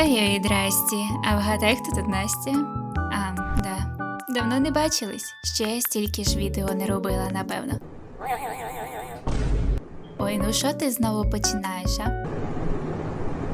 Хай здрасті. А вгадай, хто тут Настя? А, да. Давно не бачились. Ще стільки ж відео не робила, напевно. Ой, ну що ти знову починаєш, а?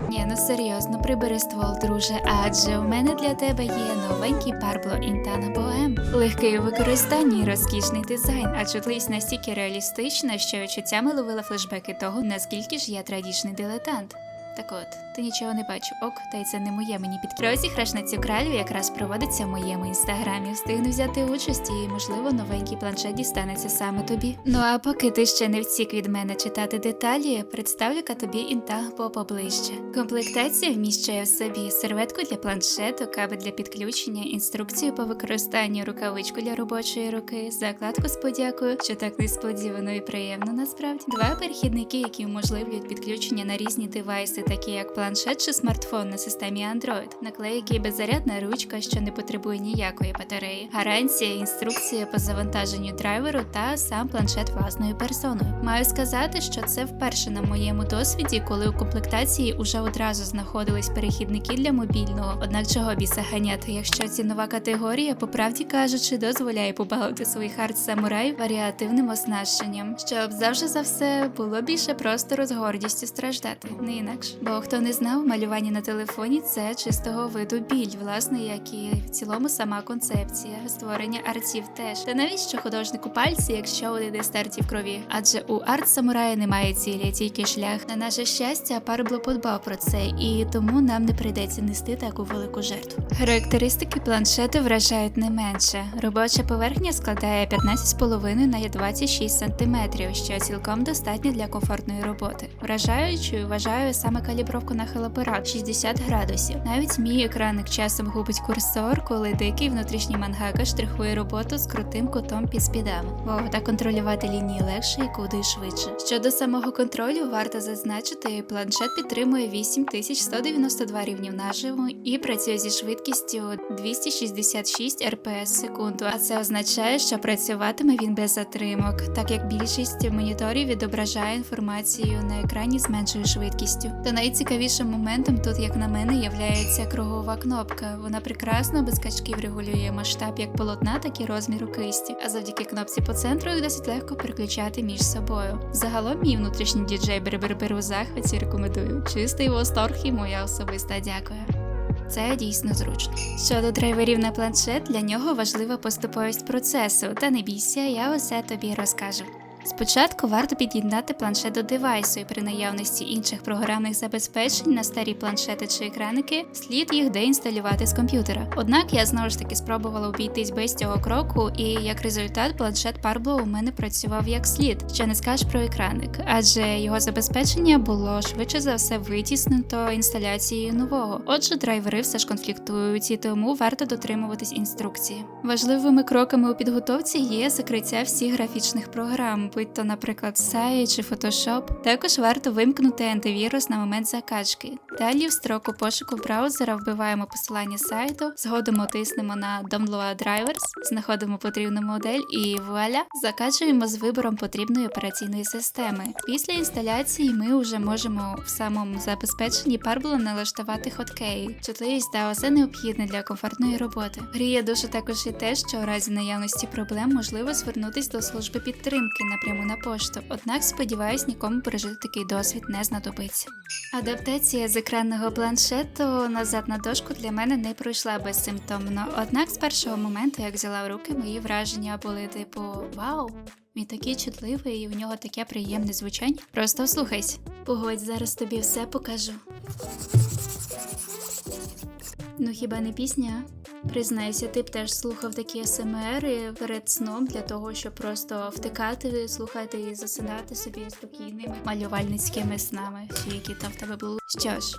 Ні, ну серйозно, прибери ствол, друже, адже у мене для тебе є новенький Парбло Інтана Боем. Легкий у використанні і розкішний дизайн, а чутливість настільки реалістична, що відчуттями ловила флешбеки того, наскільки ж я традічний дилетант. Так от, ти нічого не бачу, ок, та й це не моє мені під розіграш на цю кралю якраз проводиться в моєму інстаграмі. Встигну взяти участь і, можливо, новенький планшет дістанеться саме тобі. Ну а поки ти ще не втік від мене читати деталі, представлю-ка тобі інта поближче. Комплектація вміщує в собі серветку для планшету, кабель для підключення, інструкцію по використанню, рукавичку для робочої руки, закладку з подякою, що так несподівано і приємно насправді. Два перехідники, які уможливлюють підключення на різні девайси, такі як планшет чи смартфон на системі Android, наклейки, беззарядна ручка, що не потребує ніякої батареї, гарантія, інструкція по завантаженню драйверу та сам планшет власною персоною. Маю сказати, що це вперше на моєму досвіді, коли у комплектації уже одразу знаходились перехідники для мобільного. Однак чого біса ганяти, якщо цінова категорія, по правді кажучи, дозволяє побалити свій хард самурай варіативним оснащенням, щоб завжди за все було більше простору з гордістю страждати, не інакше. Бо хто не знав, малювання на телефоні це чистого виду біль, власне, як і в цілому сама концепція, створення артів теж. Та навіщо художнику пальці, якщо вони не стерті в крові? Адже у арт самурая немає цілі, тільки шлях. На наше щастя, Парбло подбав про це, і тому нам не прийдеться нести таку велику жертву. Характеристики планшету вражають не менше. Робоча поверхня складає 15,5 на 26 см, що цілком достатньо для комфортної роботи. Вражаючою вважаю саме калібровку нахилоапарат 60 градусів. Навіть мій екранник часом губить курсор, коли дикий внутрішній мангака штрихує роботу з крутим кутом під спідами. Бо так контролювати лінії легше і куди швидше. Щодо самого контролю, варто зазначити, планшет підтримує 8192 рівнів наживу і працює зі швидкістю 266 рпс секунду. А це означає, що працюватиме він без затримок, так як більшість моніторів відображає інформацію на екрані з меншою швидкістю. Та найцікавішим моментом тут, як на мене, являється кругова кнопка. Вона прекрасно без качків регулює масштаб як полотна, так і розміру кисті. А завдяки кнопці по центру їх досить легко переключати між собою. Загалом мій внутрішній діджей Бербербер у захваті рекомендую. Чистий восторг і моя особиста дякую. Це дійсно зручно. Щодо драйверів на планшет, для нього важлива поступовість процесу, та не бійся, я усе тобі розкажу. Спочатку варто під'єднати планшет до девайсу і при наявності інших програмних забезпечень на старі планшети чи екраники слід їх деінсталювати з комп'ютера. Однак я знову ж таки спробувала обійтись без цього кроку, і як результат планшет Parblo у мене працював як слід, що не скажеш про екраник, адже його забезпечення було швидше за все витіснуто інсталяцією нового. Отже, драйвери все ж конфліктують, і тому варто дотримуватись інструкції. Важливими кроками у підготовці є закриття всіх графічних програм, будь то, наприклад, Sage чи Photoshop. Також варто вимкнути антивірус на момент закачки. Далі в строку пошуку браузера вбиваємо посилання сайту, згодом тиснемо на Download Drivers, знаходимо потрібну модель і вуаля, закачуємо з вибором потрібної операційної системи. Після інсталяції ми вже можемо в самому забезпеченні Parblo налаштувати хоткеї, чутливість усе необхідне для комфортної роботи. Гріє душу також і те, що у разі наявності проблем можливо звернутися до служби підтримки напряму на пошту. Однак, сподіваюсь, нікому пережити такий досвід не знадобиться. Адаптація з екранного планшету назад на дошку для мене не пройшла безсимптомно. Однак з першого моменту, як взяла в руки, мої враження були типу Вау! Він такий чутливий, і у нього таке приємне звучання. Просто слухайся. Погодь, зараз тобі все покажу. Ну хіба не пісня? Признайся, ти б теж слухав такі СМР перед сном для того, щоб просто втикати, слухати і засинати собі спокійними малювальницькими снами, чи які там в тебе були. Що ж,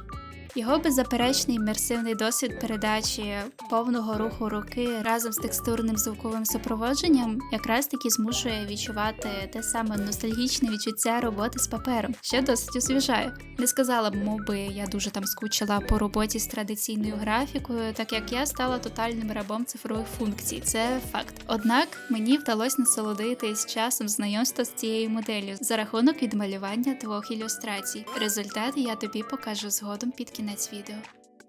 його беззаперечний імерсивний досвід передачі повного руху руки разом з текстурним звуковим супроводженням якраз таки змушує відчувати те саме ностальгічне відчуття роботи з папером, що досить освіжає. Не сказала б, мов би, я дуже там скучила по роботі з традиційною графікою, так як я стала тотальним рабом цифрових функцій. Це факт. Однак мені вдалося насолодитись часом знайомства з цією моделлю за рахунок відмалювання двох ілюстрацій. Результати я тобі покажу згодом під кінець відео.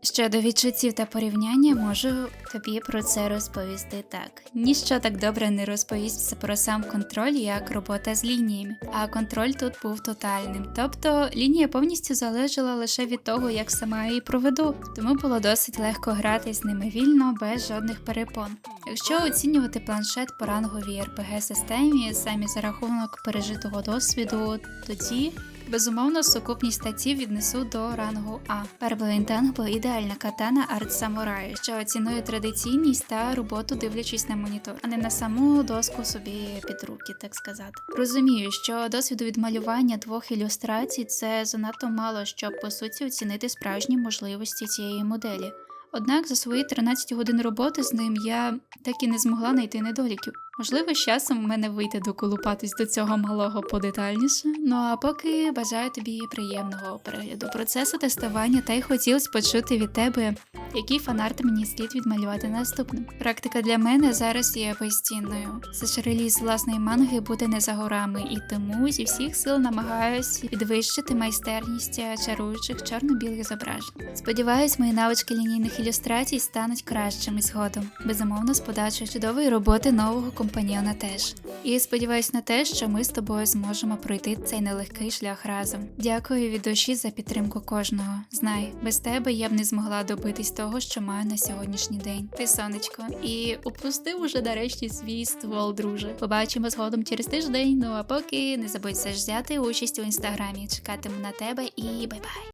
Щодо відчуттів та порівняння, можу тобі про це розповісти так. Ніщо так добре не розповість про сам контроль, як робота з лініями. А контроль тут був тотальним. Тобто лінія повністю залежала лише від того, як сама її проведу, тому було досить легко грати з ними вільно, без жодних перепон. Якщо оцінювати планшет по ранговій rpg системі самі за рахунок пережитого досвіду, тоді Безумовно, сукупність статів віднесу до рангу А. Перблейн Танго ідеальна катана арт самураю, що цінує традиційність та роботу, дивлячись на монітор, а не на саму доску собі під руки, так сказати. Розумію, що досвіду відмалювання двох ілюстрацій це занадто мало, щоб по суті оцінити справжні можливості цієї моделі. Однак за свої 13 годин роботи з ним я так і не змогла знайти недоліків. Можливо, з часом в мене вийде доколупатись до цього малого подетальніше. Ну а поки бажаю тобі приємного перегляду процесу тестування, та й хотілось почути від тебе, який фанарт мені слід відмалювати наступним. Практика для мене зараз є постійною. Це реліз власної манги буде не за горами, і тому зі всіх сил намагаюсь підвищити майстерність чаруючих чорно-білих зображень. Сподіваюсь, мої навички лінійних ілюстрацій стануть кращими згодом, безумовно, з подачою чудової роботи нового компаньйона теж. І сподіваюсь на те, що ми з тобою зможемо пройти цей нелегкий шлях разом. Дякую від душі за підтримку кожного. Знай, без тебе я б не змогла добитись того, що маю на сьогоднішній день. Ти сонечко, і упустив уже нарешті свій ствол, друже. Побачимо згодом через тиждень. Ну а поки не забудь все ж взяти участь у інстаграмі. Чекатиму на тебе і бай-бай.